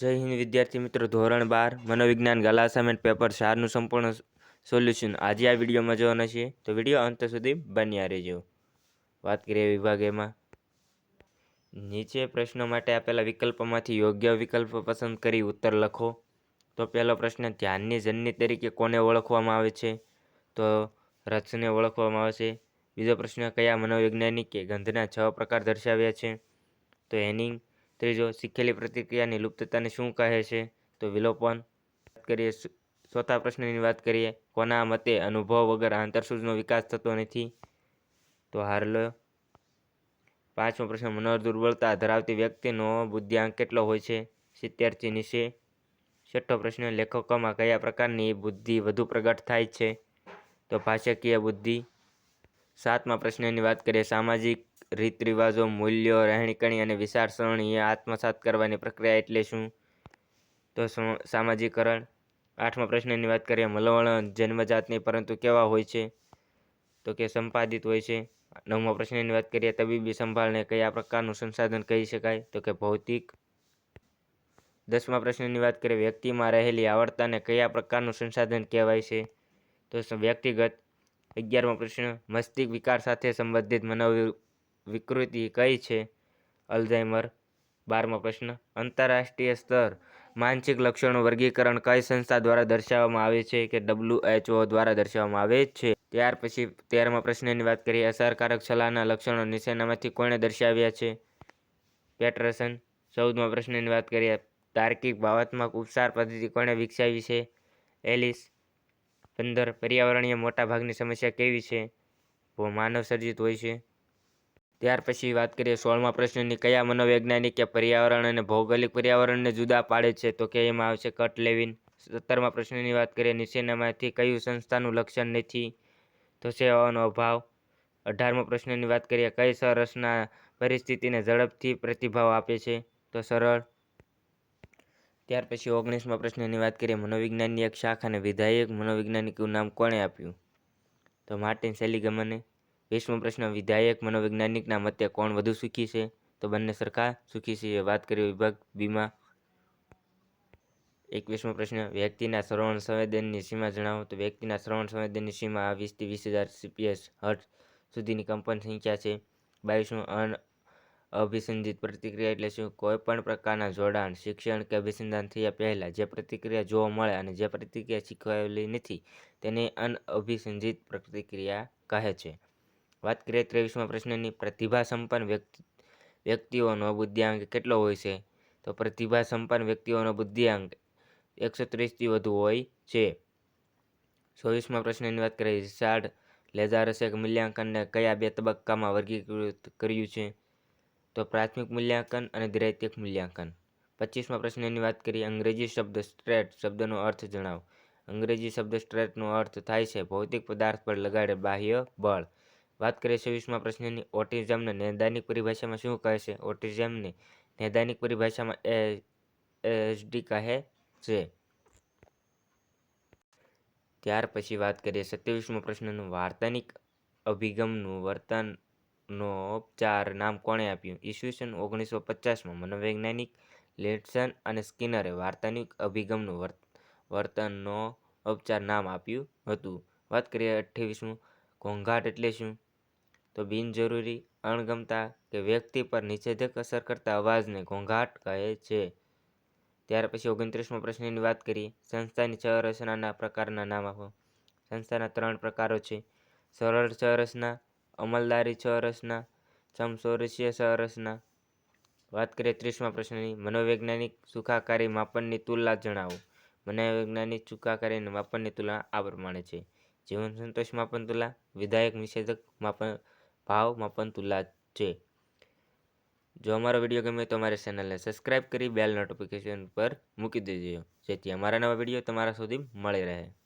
જય હિન્દ, વિદ્યાર્થી મિત્રો. ધોરણ બાર, મનોવિજ્ઞાન ગાલા અસાઇનમેન્ટ પેપર ચારનું સંપૂર્ણ સોલ્યુશન આજે આ વિડીયોમાં જોવાના છીએ. તો વીડિયો અંત સુધી બન્યા રહેજો. વાત કરીએ વિભાગ એમાં. નીચે પ્રશ્નો માટે આપેલા વિકલ્પોમાંથી યોગ્ય વિકલ્પ પસંદ કરી ઉત્તર લખો. તો પહેલો પ્રશ્ન, ધ્યાનની જનની તરીકે કોને ઓળખવામાં આવે છે? તો રથને ઓળખવામાં આવે છે. બીજો પ્રશ્ન, કયા મનોવૈજ્ઞાનિકે ગંધના છ પ્રકાર દર્શાવ્યા છે? તો હેનિંગ ત્રીજો, શીખેલી પ્રતિક્રિયાની લુપ્તતાને શું કહે છે? તો વિલોપન. કરીએ ચોથા પ્રશ્નની વાત કરીએ, કોના મતે અનુભવ વગર આંતરસૂઝનો વિકાસ થતો નથી? તો હારલો પાંચમો પ્રશ્ન મનોદુર્બળતા ધરાવતી વ્યક્તિનો બુદ્ધિઆંક કેટલો હોય છે? સિત્તેરથી નીચે. છઠ્ઠો પ્રશ્ન, લેખકોમાં કયા પ્રકારની બુદ્ધિ વધુ પ્રગટ થાય છે? તો ભાષાકીય બુદ્ધિ. સાતમા પ્રશ્નની વાત કરીએ, સામાજિક રીત રિવાજો મૂલ્યો રહેણીકરણી અને વિચારસરણી આત્મસાત કરવાની પ્રક્રિયા એટલે શું? તો સમ- સામાજિકરણ. આઠમા પ્રશ્નની વાત કરીએ, મલવણ જન્મજાત નહીં પરંતુ કેવા હોય છે? તો કે સંપાદિત હોય છે. નવમા પ્રશ્નની વાત કરીએ, તબીબી સંભાળને કયા પ્રકારનું સંસાધન કહી શકાય? તો કે ભૌતિક. દસમા પ્રશ્નની વાત કરીએ, વ્યક્તિમાં રહેલી આવડતાને કયા પ્રકારનું સંસાધન કહેવાય છે? તો વ્યક્તિગત. અગિયારમો પ્રશ્ન, મસ્તિષ્ક વિકાર સાથે સંબંધિત મનોવિ વિકૃતિ કઈ છે? અલ્ઝાઇમર. બારમો પ્રશ્ન. આંતરરાષ્ટ્રીય સ્તર. માનસિક લક્ષણો વર્ગીકરણ કઈ સંસ્થા દ્વારા દર્શાવવામાં આવે છે કે ડબલ્યુએચઓ દ્વારા દર્શાવવામાં આવે છે? ત્યાર પછી તેરમા પ્રશ્નની વાત કરીએ. અસરકારક સલાહના લક્ષણો નીચેનામાંથી કોણે દર્શાવ્યા છે? પેટરસન. ચૌદમા પ્રશ્નની વાત કરીએ. તાર્કિક ભાવાત્મક ઉપચાર પદ્ધતિ કોણે વિકસાવી છે? એલિસ. પંદર. પર્યાવરણીય મોટાભાગની સમસ્યા કેવી છે? માનવ સર્જિત હોય છે. ત્યાર પછી વાત કરીએ સોળમા પ્રશ્નની. કયા મનોવૈજ્ઞાનિકે પર્યાવરણ અને ભૌગોલિક પર્યાવરણને જુદા પાડે છે? તો કે એમાં આવશે કટ લેવિન સત્તરમા પ્રશ્નની વાત કરીએ. નીચેનામાંથી કયું સંસ્થાનું લક્ષણ નથી? તો સેવાઓનો અભાવ. અઢારમા પ્રશ્નની વાત કરીએ. કઈ સરસના પરિસ્થિતિને ઝડપથી પ્રતિભાવ આપે છે? તો સરળ. ત્યાર પછી ઓગણીસમા પ્રશ્નની વાત કરીએ. મનોવિજ્ઞાનની એક શાખાને વિધાયક મનોવૈજ્ઞાનિકનું નામ કોણે આપ્યું? તો માર્ટિન સેલિગમને. વીસમો પ્રશ્ન, વિધાયક મનોવૈજ્ઞાનિકના મતે કોણ વધુ સુખી છે? તો બંને સરખા સુખી છે. વાત કરી વિભાગ બીમાં. એકવીસમો પ્રશ્ન, વ્યક્તિના શ્રવણ સંવેદનની સીમા જણાવો. તો વ્યક્તિના શ્રવણ સંવેદનની સીમા વીસથી વીસ હજાર સીપીએસ હર્ટ સુધીની કંપન સંખ્યા છે. બાવીસમો, અન અભિસંધિત પ્રતિક્રિયા એટલે શું? કોઈપણ પ્રકારના જોડાણ, શિક્ષણ કે અભિસંધાન થયા પહેલાં જે પ્રતિક્રિયા જોવા મળે અને જે પ્રતિક્રિયા શીખવાયેલી નથી, તેને અનઅભિસંધિત પ્રતિક્રિયા કહે છે. વાત કરીએ ત્રેવીસમા પ્રશ્નની પ્રતિભા સંપન્ન વ્યક્તિ, વ્યક્તિઓનો બુદ્ધિઆંક કેટલો હોય છે? તો પ્રતિભા સંપન્ન વ્યક્તિઓનો બુદ્ધિઆંક એકસો ત્રીસથી વધુ હોય છે. ચોવીસમા પ્રશ્નની વાત કરીએ રિચાર્ડ લેઝારસે મૂલ્યાંકનને કયા બે તબક્કામાં વર્ગીકૃત કર્યું છે? તો પ્રાથમિક મૂલ્યાંકન અને દ્રૈતિક મૂલ્યાંકન. પચીસમા પ્રશ્નની વાત કરીએ, અંગ્રેજી શબ્દ સ્ટ્રેટ શબ્દનો અર્થ જણાવો. અંગ્રેજી શબ્દ સ્ટ્રેટનો અર્થ થાય છે, ભૌતિક પદાર્થ પર લગાડે બાહ્ય બળ. વાત કરીએ છવ્વીસમાં પ્રશ્નની, ઓટિઝમને નૈદાનિક પરિભાષામાં શું કહે છે? ઓટિઝમને નૈદાનિક પરિભાષામાં એ એચડી કહે છે. ત્યાર પછી વાત કરીએ સત્યાવીસમો પ્રશ્નનું વાર્તાનિક અભિગમનું વર્તનનો ઉપચાર નામ કોણે આપ્યું? ઈસવીસન ઓગણીસો પચાસમાં મનોવૈજ્ઞાનિક લેટસન અને સ્કિનરે વાર્તાનિક અભિગમનું વર્ત વર્તનનો ઉપચાર નામ આપ્યું હતું. વાત કરીએ અઠ્ઠાવીસમું ઘોંઘાટ એટલે શું? તો બિનજરૂરી અણગમતા કે વ્યક્તિ પર નિષેધક અસર કરતા અવાજને ઘોંઘાટ કહે છે. ત્યાર પછી ઓગણત્રીસમો પ્રશ્નની વાત કરીએ. સંસ્થાની સંરચનાના પ્રકારના નામ આપો. સંસ્થાના ત્રણ પ્રકારો છે. સરળ સંરચના અમલદારી સંરચના સમસૌરસ્ય સંરચના વાત કરીએ ત્રીસમા પ્રશ્નની. મનોવૈજ્ઞાનિક સુખાકારી માપનની તુલના જણાવો. મનોવૈજ્ઞાનિક સુખાકારી માપનની તુલના આ પ્રમાણે છે. જીવન સંતોષ માપન તુલા, વિધાયક નિષેધક માપન ભાવ માપન તુલા છે. જો અમારો વીડિયો ગમે તો અમારી ચેનલને સબસ્ક્રાઈબ કરી બેલ નોટિફિકેશન પર મૂકી દેજો. જેથી અમારા નવા વીડિયો તમારા સુધી મળી રહે.